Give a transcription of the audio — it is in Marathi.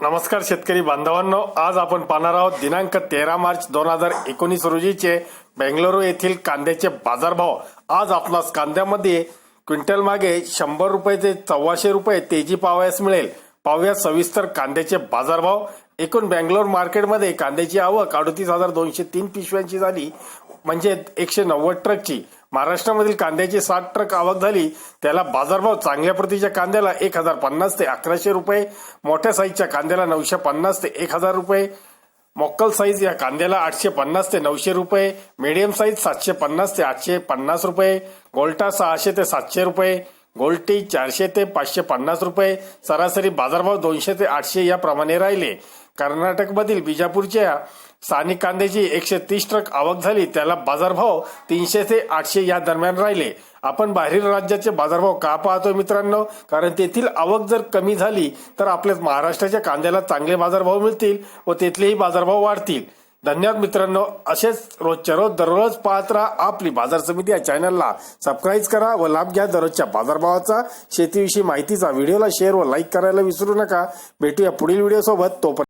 नमस्कार शेतकरी बांधवांनो आज आपण पाहणार आहोत दिनांक तेरा मार्च दोन हजार एकोणीस रोजीचे बेंगळुरू येथील कांद्याचे बाजारभाव. आज आपणास कांद्यामध्ये क्विंटल मागे शंभर रुपये ते चव्वाशे रुपये तेजी पावयास मिळेल. पाहूया सविस्तर कांद्याचे बाजारभाव. एकूण बँगलोर मार्केटमध्ये कांद्याची आवक अडतीस हजार दोनशे तीन पिशव्यांची झाली म्हणजे एकशे नव्वद ट्रकची. महाराष्ट्रामधील कांद्याची साठ ट्रक आवक झाली. त्याला बाजारभाव चांगल्या प्रतीच्या कांद्याला एक हजार पन्नास ते अकराशे रुपये मोठ्या साईजच्या कांद्याला नऊशे पन्नास ते एक हजार रुपये मोक्कल साईज या कांद्याला आठशे पन्नास ते नऊशे रुपये मीडियम साईज सातशे पन्नास ते आठशे पन्नास रुपये गोल्टा सहाशे ते सातशे रुपये गोल्टी चारशे ते पाचशे पन्नास रुपये सरासरी बाजारभाव दोनशे ते आठशे याप्रमाणे राहिले. कर्नाटकमधील बिजापूरच्या स्थानिक कांद्याची एकशे तीस ट्रक आवक झाली त्याला बाजारभाव तीनशे ते आठशे या दरम्यान राहिले. आपण बाहेरील राज्याचे बाजारभाव का पाहतोय मित्रांनो? कारण तेथील आवक जर कमी झाली तर आपल्या महाराष्ट्राच्या कांद्याला चांगले बाजारभाव मिळतील व तेथलेही बाजारभाव वाढतील. धन्यवाद मित्रांनो. असेच रोजच्या रोज दररोज पाहत राहा आपली बाजार समिती या चॅनलला. सबस्क्राईब करा व लाभ घ्या दररोजच्या बाजारभावाचा. शेतीविषयी माहितीचा व्हिडिओला शेअर व लाईक करायला विसरू नका. भेटूया पुढील व्हिडिओ सोबत तोपर्यंत